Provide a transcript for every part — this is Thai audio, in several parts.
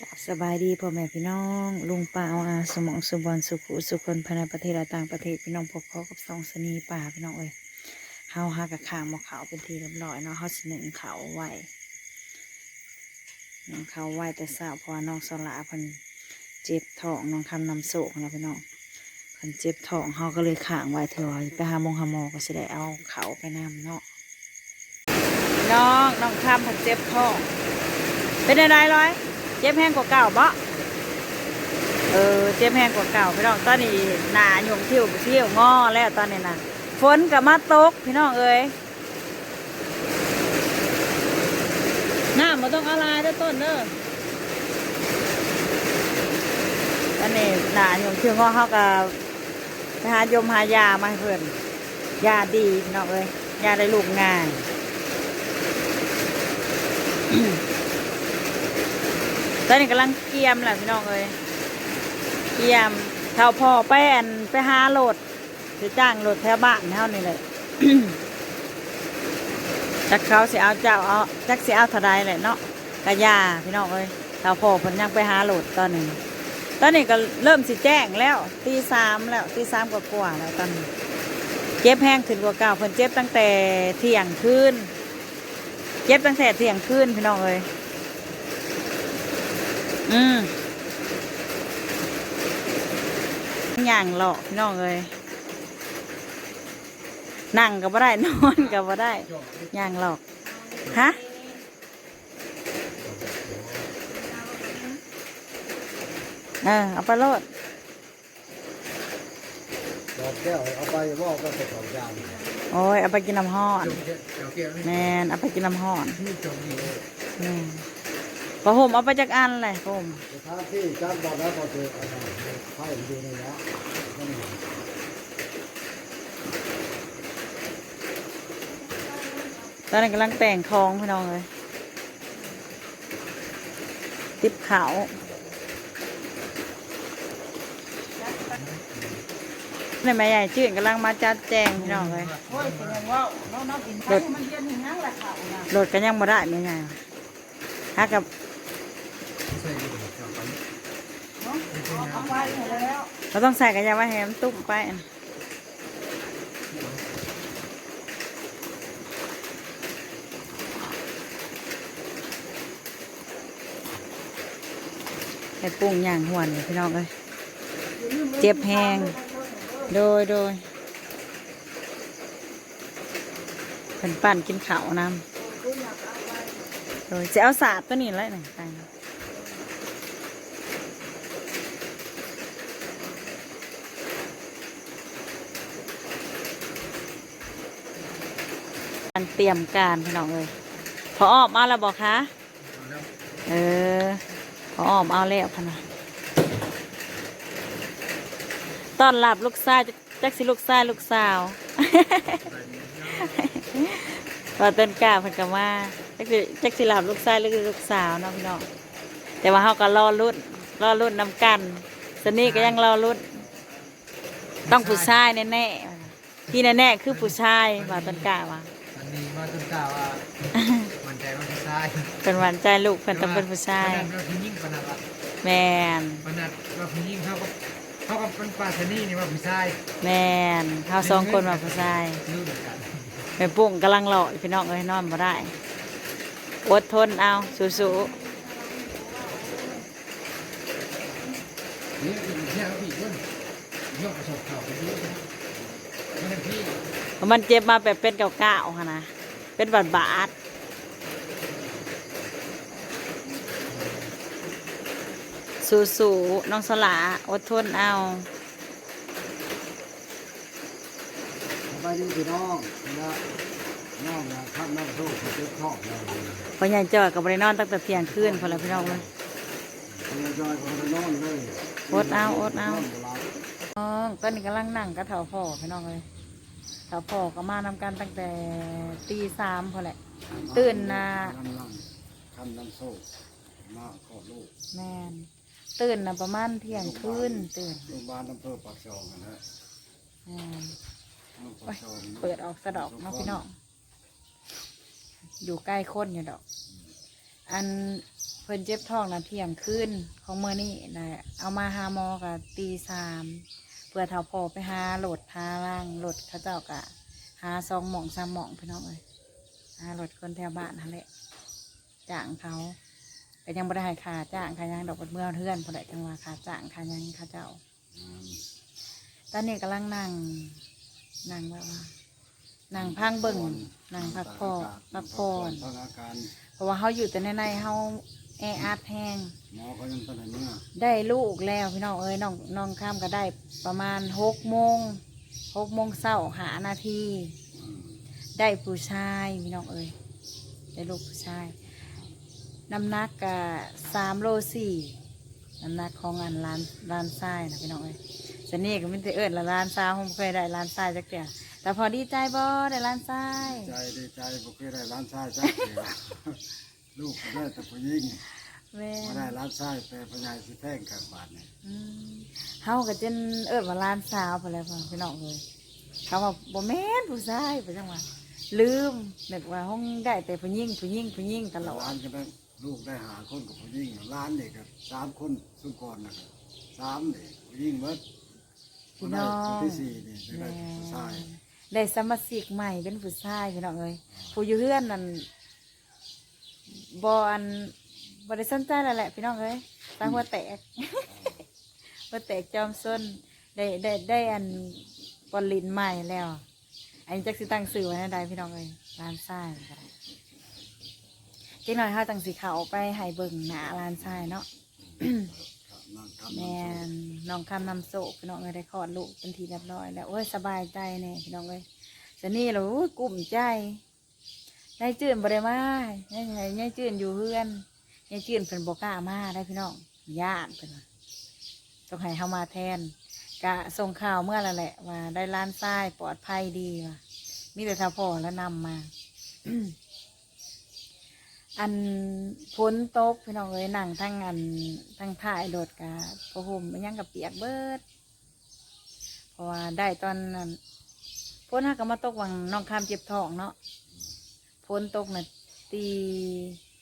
กับสบายดีพ่อแม่พี่น้อง ลุงป้าอาสมองสุบอลสุขุสุคนภายในประเทศและต่างประเทศพี่น้องพบพอกับสองสนีป่าพี่น้องเอ้ยเฮาหากับขางหมอขาเป็นทีเรียบร้อยเนาะเฮาสิหนึ่งเขาไหวนึ่งเขาไหวแต่สาวเพราะว่าน้องสลาพิ่นเจ็บท้องน้องคำนำโศกนะพี่น้องพิ่นเจ็บท้องเฮาก็เลยขางไว้เถอะไปหามงหามอก็สิได้เอาเขาไปนำเนาะน้องน้องคำพิ่นเจ็บท้องเป็นอะไรร้อย เจ็บแห้งกว่าเก่าบ่เออเจ็บแห้งกว่าเก่าพี่น้องตอนนี้หนาหยวงทิ่ยวเที่ยวงอแล้วตอนนี้นะฝนกับมาตกพี่น้องเอ้ยน้ำมาต้องอะไรเด้อต้นเด้อตอนนี้หนาหยวงทิ่วงอเขากับไปหายมหายามาเพื่อนยาดีพี่น้องเอ้ยยาได้ลูกง่าย ตอนนี้กำลังเกียมแหละพี่น้องเอ้ยเกียมเท่าพ่อไปอันไปหาโหลดจะจ้างโหลดแถวบ้านเท่านี้เลยจักเขาเสิเอาเจ้าเอาจักเสิเอาท่าใดแหละเนาะกระยาพี่น้องเอ้ยเท่าพ่อเพิ่นยังไปหาโหลดตอนนี้ตอนนี้ก็เริ่มสิแจ้งแล้วตีสามแล้วตีสามกว่าๆแล้วตอนนี้เจ็บแห้งขึ้นกว่าเก่าเพิ่นเจ็บตั้งแต่เที่ยงคืนเจ็บตั้งแต่เที่ยงคืนพี่น้องเอ้ย อืมย่างหลอกพี่น้องเลยนั่งก็บ่ได้นอนก็บ่ได้ย่างหลอกฮะเออเอาไปโลดดอกแก้วเอาไปว่าก็เป็นของยางโอ้ยเอาไปกินน้ำห้อนดอกแก้วนี่แมนเอาไปกินน้ำห้อนนี่จงดีเลยแม่ นพอห่มเอาไปจากอันเลยพอห่มสถานที่จ้างบอกแล้วพอเจออะไรไพ่ดูนี่นะนั่นตอนนี้กำลังแต่งคองพี่น้องเลยติบเขาวในแม่ใหญ่จืดกำลังมาจัดแจงพี่น้องเลยโอ้ยเป็นยังว่าน้องน้องกินไปมันเย็นอย่างนั้นแหละค่ะนะโหลดกันยังบ่ได้ไม่ไงฮะกับ ใส่ดูดอกไปเนาะเอาเอาไว้แล้วเราต้องใส่กันยังไว้แฮมตุ้มไปไปปรุงอย่างหวนพี่น้องเลยเจ็บแหงโดยโดยเป็นปั่นกินข้าวนำโดยจะเอาสาดตัวนี้เลยหนึ่งไป การเตรียมการพี่น้องเลยพอออกมาแล้วบอกคะเออพอออกมาเอาแล้วพะนะตอนรับลูกชายจักสิลูกชายลูกสาวว่าต้นกล้าพิ่นก็มาจักสิจักสิหลับลูกชายหรือลูกสาวเนาะพี่น้องแต่ว่าเฮาก็รอรุ่นรอรุ่นนำกันสนี่ก็ยังรอรุ่นต้องผู้ชายแน่ๆที่แน่ๆคือผู้ชายว่าต้นกล้าว่า อันนี้มาต้นกล้าว่ามันใจมันจะใช่ เป็นหวานใจลูกเพิ่นต้องเป็นผู้ชายเราพิยิ่งปนัดละแมนปนัดเราพิยิ่งเขาก็เขาก็เป็นปลาชนีนี่ว่าผู้ชายแมนเฮาสองคนว่าผู้ชายรู้เหมือนกันแม่ปุ้งกำลังรออยู่พี่น้องเอ้ยนอนบ่ได้อดทนเอาสู้นี่คือเที่ยวพี่ด้วยยกกระสอบข่าวไปด้วยนี่พี่ๆเพราะมันเจ็บมาแบบเป็นเก่าๆค่ะนะเป็นบาดบาด สู้ๆน้องสลาอดทนเอาไปดูพี่น้องนะน้องนะข้ามน้ำโซ่เขาเจ็บท้องเราเลยพอใหญ่จอยกับบริโนอนตั้งแต่เที่ยงคืนพอแล้วพี่น้องเลยคนละจอยคนละนอนเลยอดเอาอดเอานนบ่หลับน้องตอนนี้กำลังนั่งกับเถาพ่อพี่น้องเลยเถาพ่อก็มานำกันตั้งแต่ตีสามพอแหละ ตื่นนะกำลังทำน้ำโซ่มาขอลูกแมน ตื่นนะประมาณเที่ยงคืนตื่นโรงพยาบาลอำเภอปากซองนะฮะแม่นอำเภอปากซองเปิดออกสะดอกเนาะพี่น้องอยู่ใกล้คนอยู่ดอก อันเพิ่นเจ็บท้องนะเที่ยงคืนของเมื่อนี้นะเอามาหาหมอกับตีสามเพื่อเท่าพอไปหาโหลดหาล่างโหลดเขาเจ้ากะหาสองหม่องสามหม่องพี่น้องเลยหาโหลดคนแถวบ้านนั่นแหละจ้างเขา ก็ยังไม่ได้ให้ค่าจ้างค่ายังดอกบัเมื่อเทื่อนพอได้จังหวะค่าจ้างค่ายังค่าเจ้า ตอนนี้กำลังนั่งนั่งแบบว่านั่งพังเบิ่งนั่งพักผ่อนพักผ่อนพักอาการเพราะว่าเขาอยู่แต่ในในๆเขาแออัดแห้งหมอก็ยังตอนไหนเนี่ยได้ลูกแล้วพี่น้องเอ้ยน้องน้องข้ามก็ได้ประมาณหกโมงหกโมงเช้าหานาทีได้ผู้ชายพี่น้องเอ้ยได้ลูกผู้ชาย น้ำหนักก็สามโลสี่น้ำหนักของอันร้านร้านทรายนะพี่น้องเอ้ยสนี่ก็ไม่ได้เอิญละร้านทรายผมเคยได้ร้านทรายจักเดียวแต่พอดีใจบ่ได้ร้านทรายใจดีใจบ่เคยได้ร้านชายจักเดียวลูกก็ได้แต่ผู้หญิงแม่บ่ได้ร้านชายแต่ผู้ใหญ่สิแท่งกับบาดนี่อืมเฮาก็จนเอิญว่าร้านสาวไปแล้วพี่น้องเอ้ยเขาว่าบ่แม่นผู้ชายไปจังหวะลืมนึกว่าห้องได้แต่ผู้หญิงผู้หญิงผู้หญิงตลอดร้านก็ได้ ลูกได้หาคนกับผู้หญิงร้านนี่ก็สามคนสุกรนะครับสามนี่ผู้หญิงเบิดพี่น้องคนที่สี่นี่ได้แม่ผู้ชายได้สมาชิกใหม่เป็นผู้ชายพี่น้องเอ้ยผู้อยู่เฮือนนั่นบอันบริสนใจแล้วแหละพี่น้องเอ้ยตาหัวแตกหัวแตกจอมส้นได้ได้ได้อันบอลลินใหม่แล้ว อันนี้จักสิตั้งสื่อไว้ในใดพี่น้องเอ้ยร้านทรายก็ได้ เจ๊หน่อยเขาตั้งสีเขาไปให้เบิ่งหนาร้านทรายเนาะนั่งทำแม่นน้องคำนำโศกพี่น้องเอ้ยได้คลอดลูกเป็นทีเรียบร้อยแล้วโอ้ยสบายใจเนี่ยพี่น้องเอ้ยสนี่เราโอ้ยกลุ่มใจยายจื่นบ่ได้มายายยายยายจื่นอยู่เพื่อนยายจื่นเพิ่นบ่กล้ามาได้พี่น้องญาติเพิ่นว่าต้องให้เฮามาแทนกะส่งข่าวเมื่อแล้วแหละว่าได้ล้านทรายปลอดภัยดีว่ะมีแต่ทาพ่อแล้วนำมา อันพ้นตกพี่น้องเอ้ยนั่งทั้งอันทั้งถ่ายโดดกะพะห่มมันยังกับเปียกเบิดเพราะว่าได้ตอนนั้นพ้นหักก็มาตกวังน้องขามเจ็บท้องเนาะพ้นตกน่ะตี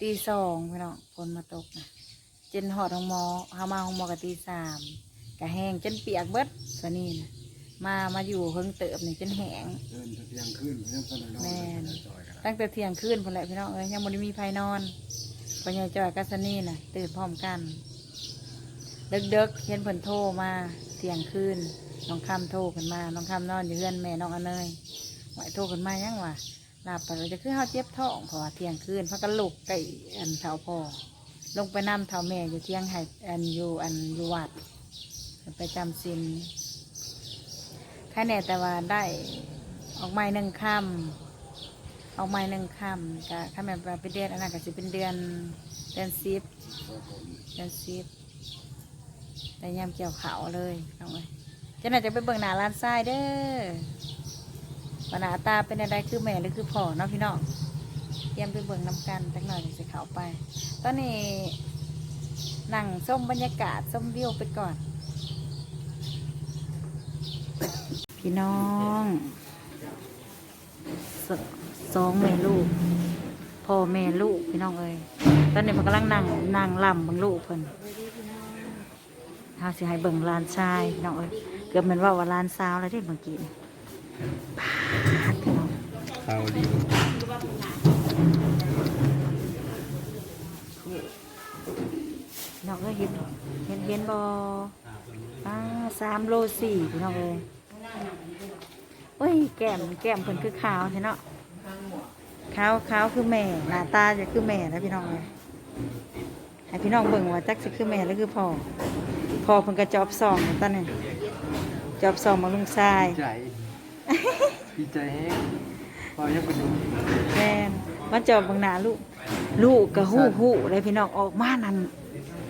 ตีสองพี่น้องพ้นมาตกนะเจนหอดของหมอเฮามาของหมอกับตีสามกะแห้งจนเปียกเบิดสนี่นะ มามาอยู่เพิ่งเติบนี่จนแห้งเดินจะเที่ยงคืนยังตอนไหนนอนแม่นจอยกันตั้งแต่เที่ยงคืนพอแหละพี่น้องเอ้ยยังบ่ได้มีไฟนอนปัญญาจอยกัสนี่น่ะ ตื่นพร้อมกันเด็กๆเห็นเพิ่นโทรมาเที่ยงคืนน้องคำโทรกันมาน้องคำนอนอยู่เพื่อนแม่น้องอเนยไหวโทรกันมายังวะหลับไปเลยจะคือเฮาเจ็บท้องเพราะว่าเที่ยงคืนพักกันลุกไก่อันเท้าพ่อลงไปนำเท้าแม่อยู่เที่ยงไห้อันอยู่อันอยู่วัดไปจำศีล แค่แน่แต่ว่าได้ออกไม้หนึ่งคำเอาไม้หนึ่งคำกะถ้าแม่นว่าเป็นเดือนอันนั้นก็จะเป็นเดือนเดือนสิบเดือนสิบแต่ยามเกี่ยวเขาวเลยน้องเอ้จ้าหน่าจะไปเบิ่งหน้าร้านทรายเด้อว่าหาตาเป็นอะไรคือแม่หรือคือพ่อเนาะพี่น้องเตรียมไปเบิ่งน้ำกันจักหน่อยจะสิเขาไป ตอนนี้นั่งส้มบรรยากาศส้มวิวไปก่อน พี่น้องสสองแม่ลูกพ่อแม่ลูกพี่น้องเอ้ยตอนนี้มันกำลังนั่งนั่งลำเบังลูกเพิ่นเฮาสิให้เบิ่งลานชายพี่น้องเอ้ยเกือบแมันว่าว่าลานสาวแล้วเด้เมื่อกี้นี่ปาดพี่น้องข้าวดีพี่น้องเอ้ยเห็นเห็นเห็นบ่อ่าสามโลสี่พี่น้องเอ้ย โอ้ยแก้มแก้มเพิ่นคือขาวใช่เนาะขาวขาวคือแม่หน้าตาจะคือแม่นะพี่น้องเอ้ยให้พี่น้องเบิ่งว่าจักสิคือแม่หรือคือพ่อพ่อเพิ่นก็จอบซองตอนนี้จอบซองมาลุงชายใจดีใจแฮงพอยังไปดูแม่นมาจอบเบิ่งหน้าลูกลูกก็ฮู้ฮู้เลยพี่น้องออกมานั่น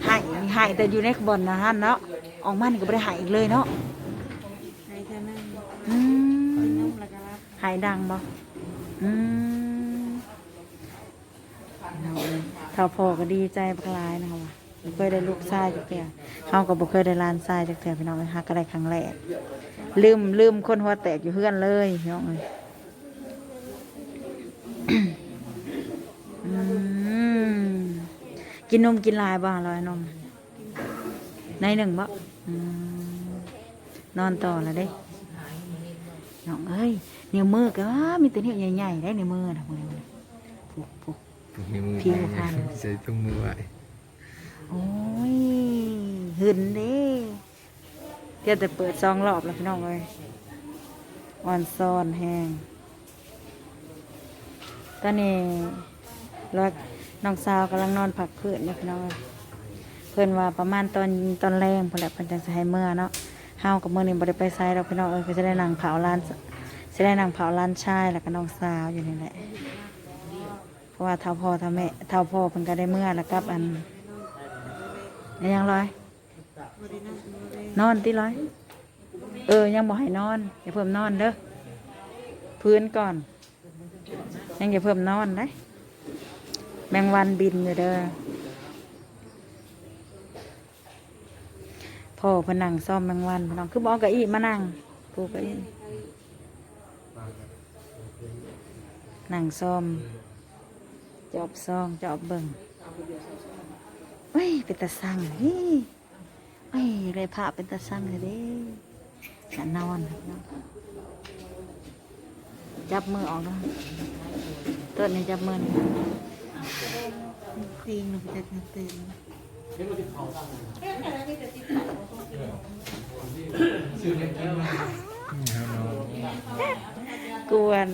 หายหายแต่อยู่ในบ่อนนะฮะเนาะออกมานี่ก็บ่ได้หายอีกเลยเนาะายดังบ่อืมเอาเลยเท่าพอก็ดีใจบักหลายนะคะว่าบ่เคยได้ลูกชายจักเทื่อเฮาก็บ่เคยได้หลานชายจักเทื่อพี่น้องเอ้ยฮักก็ได้ครั้งแรกลืมลืมคนหัวแตกอยู่เฮือนเลยพี่น้องเอ้ยอืมกินนมกินลายบ่ลอยนมในหนึ่งบ่อืมนอนต่อแล้วเด้น้องเอ้ย นิ้วมือก็มีแต่นิ้วใหญ่ๆได้นิ้วมือนะมือนี่ผูกผูก นิ้วมือผิวพรรณ ใส่ตรงมือไว้โอ้ยหึนเด้เดี๋ยวแต่เปิดซองรอบแล้วพี่น้องเลยอ่อนซอนแห้งตอนนี้รถน้องสาวกำลังนอนพักเพื้นนี่ยพี่น้องเอ้ยเพื่อนว่าประมาณตอนตอนแรงพอแหละเพิ่นจังสิให้เมื่อเนาะเฮากับเมื้อนี้บ่ได้ไปไสดอกพี่น้องเอ้ยก็จะได้นั่งเผาร้าน สิได้นั่งเผาร้านชายแล้วก็น้องสาวอยู่นี่แหละ เพราะว่าเท่าพ่อเท่าแม่เท่าพ่อเพิ่นก็ได้เมื่อแล้วกับอันอันยังร้อย นอนติร้อย เออ ยังบอกให้นอนอย่าเพิ่มนอนเด้อพื้นก่อน ยังอย่าเพิ่มนอนได้แมงวันบินอยู่เด้อพ่อพนังซ่อมแมงวันพนังคือบอกกะอีมานั่งปูกะอี นั่งซ่อม จอบซองจอบเบิ่งเฮ้ยเป็นตาสั่งนี่เฮ้ยเลยพระเป็นตาสั่งเลยเด้ฉันนอนครับเนาะจับมือออกเนาะต้นนี้จับมือนี่ตีนลงไปจะตีนกวน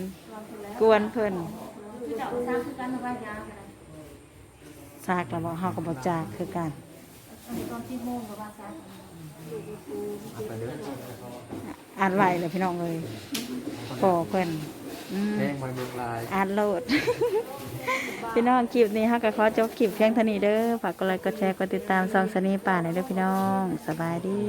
กวนเพิ่นซากแล้วบอกเฮาก็บ่จากคือกันอ่านไหวเลยพี่น้องเลยปอเพิ่นอืมแป้งมาเบิกลายอ่านโหลด พี่น้องคลิปนี้เฮาก็ขอจบคลิปเพียงเท่านี้เด้อฝากกดไลค์กดแชร์กดติดตามซองสนีป่าหน่อยเด้อพี่น้อง สบายดี